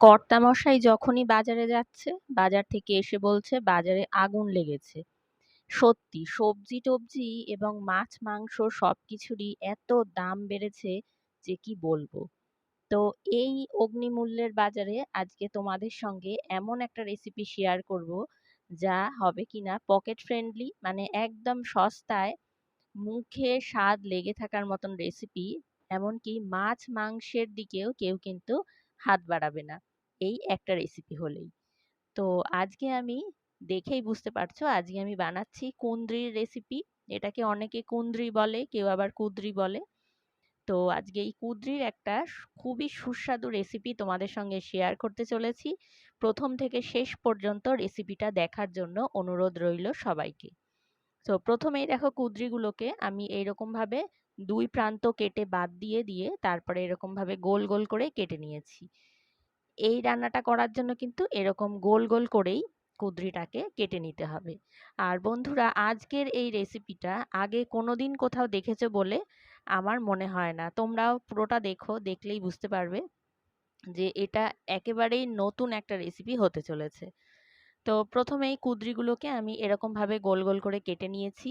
কর্তামশাই যখনই বাজারে যাচ্ছে, বাজার থেকে এসে বলছে, বাজারে আগুন লেগেছে। সত্যি সবজি-টবজি এবং মাছ-মাংস সব কিছুরই এত দাম বেড়েছে যে কি বলব। তো এই অগ্নিমূল্যের বাজারে আজকে তোমাদের সঙ্গে এমন একটা রেসিপি শেয়ার করব, যা হবে কিনা পকেট ফ্রেন্ডলি মানে একদম সস্তায়, মুখে স্বাদ লেগে থাকার মতন রেসিপি এমনকি মাছ, মাংসের দিকেও কেউ কিন্তু হাত বাড়াবে না। এই একটা রেসিপি হলেই। তো আজকে আমি দেখেই বুঝতে পারছ, আজকে আমি বানাচ্ছি কুন্দ্রির রেসিপি এটাকে অনেকে কুন্দ্রি বলে, কেউ আবার কুদ্রি বলে। তো আজকে এই কুদ্রির একটা খুবই সুস্বাদু রেসিপি তোমাদের সঙ্গে শেয়ার করতে চলেছি। প্রথম থেকে শেষ পর্যন্ত রেসিপিটা দেখার জন্য অনুরোধ রইল সবাইকে। তো প্রথমেই দেখো কুদ্রিগুলোকে আমি এইরকমভাবে দুই প্রান্ত কেটে বাদ দিয়ে দিয়ে তারপরে এরকমভাবে গোল গোল করে কেটে নিয়েছি। এই রান্নাটা করার জন্য কিন্তু এরকম গোল গোল করেই কুদ্রিটাকে কেটে নিতে হবে। আর বন্ধুরা, আজকের এই রেসিপিটা আগে কোনোদিন কোথাও দেখেছ বলে আমার মনে হয় না। তোমরাও পুরোটা দেখো, দেখলেই বুঝতে পারবে যে এটা একেবারেই নতুন একটা রেসিপি হতে চলেছে। তো প্রথমেই কুদ্রিগুলোকে আমি এরকমভাবে গোল গোল করে কেটে নিয়েছি।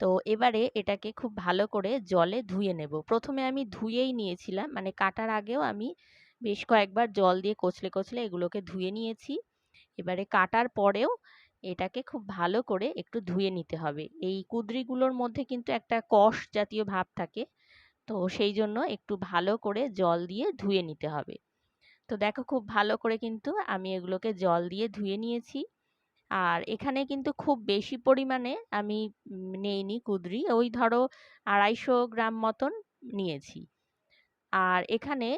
তো এবারে এটাকে খুব ভালো করে জলে ধুয়ে নেব। প্রথমে আমি ধুয়েই নিয়েছিলাম মানে কাটার আগেও আমি বেশ কয়েকবার জল দিয়ে কচলে কচলে এগুলোকে ধুয়ে নিয়েছি। এবারে কাটার পরেও এটাকে খুব ভালো করে একটু ধুয়ে নিতে হবে। এই কুদ্রিগুলোর মধ্যে কিন্তু একটা কষ জাতীয় ভাব থাকে, তো সেই জন্য একটু ভালো করে জল দিয়ে ধুয়ে নিতে হবে। তো দেখো খুব ভালো করে কিন্তু আমি এগুলোকে জল দিয়ে ধুয়ে নিয়েছি। আর এখানে কিন্তু খুব বেশি পরিমাণে আমি নেইনি কুদরি। ওই ধরো আড়াইশো গ্রাম মতন নিয়েছি। আর এখানে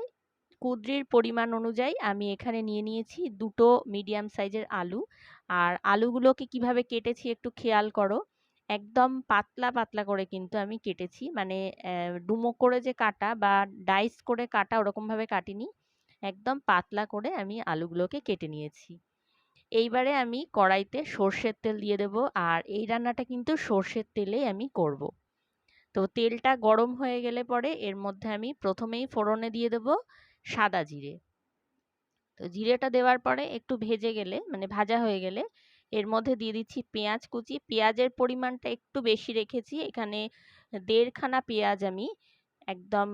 কুদ্রির পরিমাণ অনুযায়ী আমি এখানে নিয়ে নিয়েছি দুটো মিডিয়াম সাইজের আলু। আর আলুগুলোকে কীভাবে কেটেছি একটু খেয়াল করো। একদম পাতলা পাতলা করে কিন্তু আমি কেটেছি। মানে ডুমো করে যে কাটা বা ডাইস করে কাটা ওরকমভাবে কাটিনি। একদম পাতলা করে আমি আলুগুলোকে কেটে নিয়েছি। এইবারে আমি কড়াইতে সর্ষের তেল দিয়ে দেব। আর এই রান্নাটা কিন্তু সর্ষের তেলেই আমি করব। তো তেলটা গরম হয়ে গেলে পরে এর মধ্যে আমি প্রথমেই ফোড়নে দিয়ে দেব সাদা জিরে। তো জিরেটা দেওয়ার পরে একটু ভেজে গেলে মানে ভাজা হয়ে গেলে এর মধ্যে দিয়ে দিচ্ছি পেঁয়াজ কুচি। পেঁয়াজের পরিমাণটা একটু বেশি রেখেছি। এখানে দেড়খানা পেঁয়াজ আমি একদম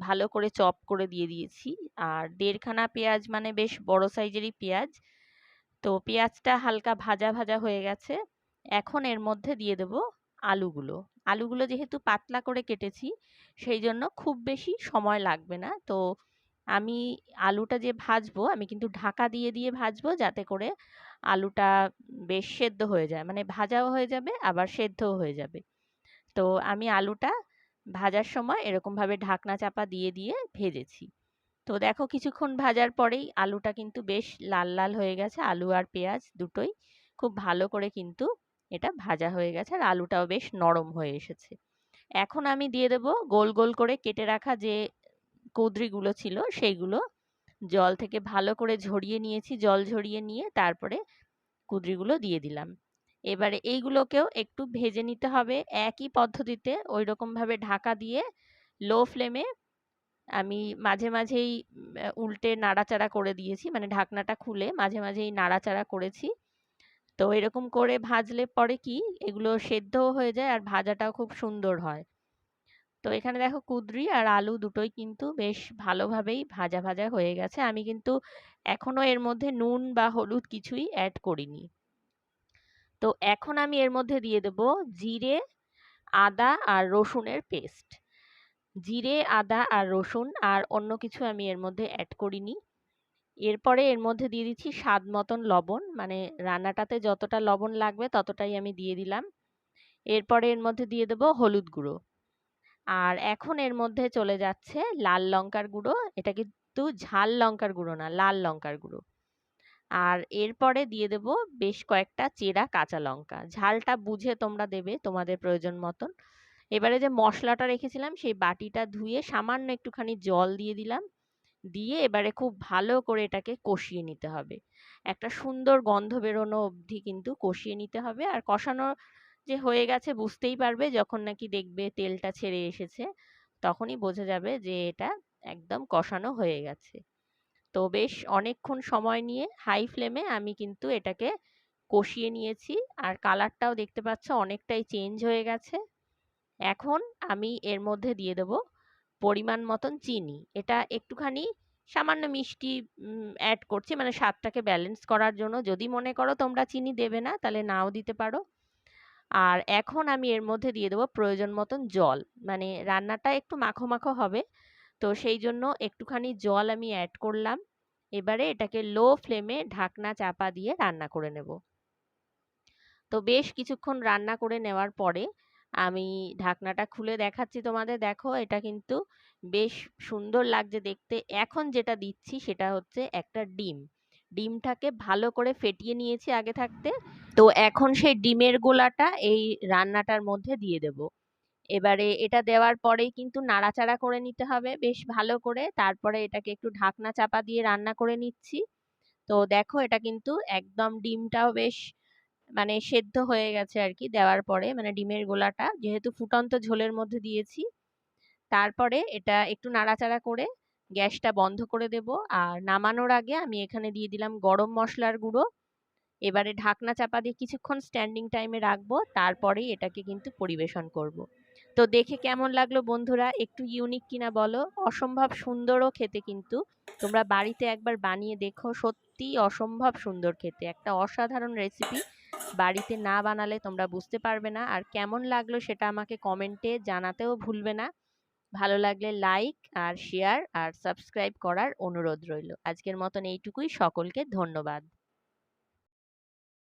ভালো করে চপ করে দিয়ে দিয়েছি। আর দেড়খানা পেঁয়াজ মানে বেশ বড় সাইজেরই পেঁয়াজ। তো পেঁয়াজটা হালকা ভাজা ভাজা হয়ে গেছে। এখন এর মধ্যে দিয়ে দেব আলুগুলো। আলুগুলো যেহেতু পাতলা করে কেটেছি, সেই জন্য খুব বেশি সময় লাগবে না। তো আমি আলুটা যে ভাজবো, আমি কিন্তু ঢাকা দিয়ে দিয়ে ভাজবো যাতে করে আলুটা বেশ সেদ্ধ হয়ে যায়। মানে ভাজাও হয়ে যাবে, আবার সেদ্ধও হয়ে যাবে। তো আমি আলুটা ভাজার সময় এরকমভাবে ঢাকনা চাপা দিয়ে দিয়ে ভেজেছি। তো দেখো কিছুক্ষণ ভাজার পরেই আলুটা কিন্তু বেশ লাল লাল হয়ে গেছে। আলু আর পেঁয়াজ দুটোই খুব ভালো করে কিন্তু এটা ভাজা হয়ে গেছে আর আলুটাও বেশ নরম হয়ে এসেছে। এখন আমি দিয়ে দেব গোল গোল করে কেটে রাখা যে কুদরিগুলো ছিল সেইগুলো। জল থেকে ভালো করে ঝরিয়ে নিয়েছি, জল ঝরিয়ে নিয়ে তারপরে কুদরিগুলো দিয়ে দিলাম। এবারে এইগুলোকেও একটু ভেজে নিতে হবে। একই পদ্ধতিতে ওই রকমভাবে ঢাকা দিয়ে লো ফ্লেমে আমি মাঝে মাঝেই উল্টে নাড়াচাড়া করে দিয়েছি। মানে ঢাকনাটা খুলে মাঝে মাঝেই নাড়াচাড়া করেছি। তো এরকম করে ভাজলে পরে কি, এগুলো সেদ্ধও হয়ে যায় আর ভাজাটাও খুব সুন্দর হয়। তো এখানে দেখো কুদরি আর আলু দুটোই কিন্তু বেশ ভালোভাবেই ভাজা ভাজা হয়ে গেছে। আমি কিন্তু এখনও এর মধ্যে নুন বা হলুদ কিছুই অ্যাড করিনি। তো এখন আমি এর মধ্যে দিয়ে দেব জিরে, আদা আর রসুনের পেস্ট জিরে, আদা আর রসুন আর অন্য কিছু আমি এর মধ্যে অ্যাড করিনি। এরপরে এর মধ্যে দিয়ে দিচ্ছি স্বাদ মতন লবণ মানে রান্নাটাতে যতটা লবণ লাগবে ততটাই আমি দিয়ে দিলাম। এরপরে এর মধ্যে দিয়ে দেবো হলুদ গুঁড়ো। আর এখন এর মধ্যে চলে যাচ্ছে লাল লঙ্কার গুঁড়ো। এটা কিন্তু ঝাল লঙ্কার গুঁড়ো না, লাল লঙ্কার গুঁড়ো। আর এরপরে দিয়ে দেব বেশ কয়েকটা চেরা কাঁচা লঙ্কা। ঝালটা বুঝে তোমরা দেবে তোমাদের প্রয়োজন মতন। এবারে যে মশলাটা রেখেছিলাম, সেই বাটিটা ধুয়ে সামান্য একটুখানি জল দিয়ে দিলাম। দিয়ে এবারে খুব ভালো করে এটাকে কষিয়ে নিতে হবে। একটা সুন্দর গন্ধ বেরোনো অবধি কিন্তু কষিয়ে নিতে হবে। আর কষানো যে হয়ে গেছে বুঝতেই পারবে, যখন নাকি দেখবে তেলটা ছেড়ে এসেছে, তখনই বোঝা যাবে যে এটা একদম কষানো হয়ে গেছে। তো বেশ অনেকক্ষণ সময় নিয়ে হাই ফ্লেমে আমি কিন্তু এটাকে কষিয়ে নিয়েছি। আর কালারটাও দেখতে পাচ্ছ অনেকটাই চেঞ্জ হয়ে গেছে। এখন আমি এর মধ্যে দিয়ে দেব পরিমাণ মতন চিনি। এটা একটুখানি সামান্য মিষ্টি অ্যাড করছি। মানে স্বাদটাকে ব্যালেন্স করার জন্য। যদি মনে করো তোমরা চিনি দেবে না, তাহলে নাও দিতে পারো। আর এখন আমি এর মধ্যে দিয়ে দেবো প্রয়োজন মতন জল। মানে রান্নাটা একটু মাখো মাখো হবে। তো সেই জন্য একটুখানি জল আমি অ্যাড করলাম। এবারে এটাকে লো ফ্লেমে ঢাকনা চাপা দিয়ে রান্না করে নেব। তো বেশ কিছুক্ষণ রান্না করে নেওয়ার পরে আমি ঢাকনাটা খুলে দেখাচ্ছি তোমাদের। দেখো, এটা কিন্তু বেশ সুন্দর লাগছে দেখতে। এখন যেটা দিচ্ছি সেটা হচ্ছে একটা ডিম। ডিমটাকে ভালো করে ফেটিয়ে নিয়েছি আগে থাকতে। তো এখন সেই ডিমের গোলাটা এই রান্নাটার মধ্যে দিয়ে দেব। এবারে এটা দেওয়ার পরেই কিন্তু নাড়াচাড়া করে নিতে হবে বেশ ভালো করে। তারপরে এটাকে একটু ঢাকনা চাপা দিয়ে রান্না করে নিচ্ছি। তো দেখো, এটা কিন্তু একদম ডিমটাও বেশ মানে সেদ্ধ হয়ে গেছে আর কি দেওয়ার পরে মানে ডিমের গোলাটা। যেহেতু ফুটন্ত ঝোলের মধ্যে দিয়েছি, তারপরে এটা একটু নাড়াচাড়া করে গ্যাসটা বন্ধ করে দেব। আর নামানোর আগে আমি এখানে দিয়ে দিলাম গরম মশলার গুঁড়ো। এবারে ঢাকনা চাপা দিয়ে কিছুক্ষণ স্ট্যান্ডিং টাইমে রাখব। তারপরেই এটাকে কিন্তু পরিবেশন করব। তো দেখে কেমন লাগল বন্ধুরা? একটু ইউনিক কিনা বলো? অসম্ভব সুন্দরও খেতে কিন্তু। তোমরা বাড়িতে একবার বানিয়ে দেখো। সত্যি অসম্ভব সুন্দর খেতে। একটা অসাধারণ রেসিপি বাড়িতে না বানালে তোমরা বুঝতে পারবে না। আর কেমন লাগল সেটা আমাকে কমেন্টে জানাতেও ভুলবে না। ভালো লাগলে লাইক আর শেয়ার আর সাবস্ক্রাইব করার অনুরোধ রইল। আজকের মতন এইটুকুই। সকলকে ধন্যবাদ।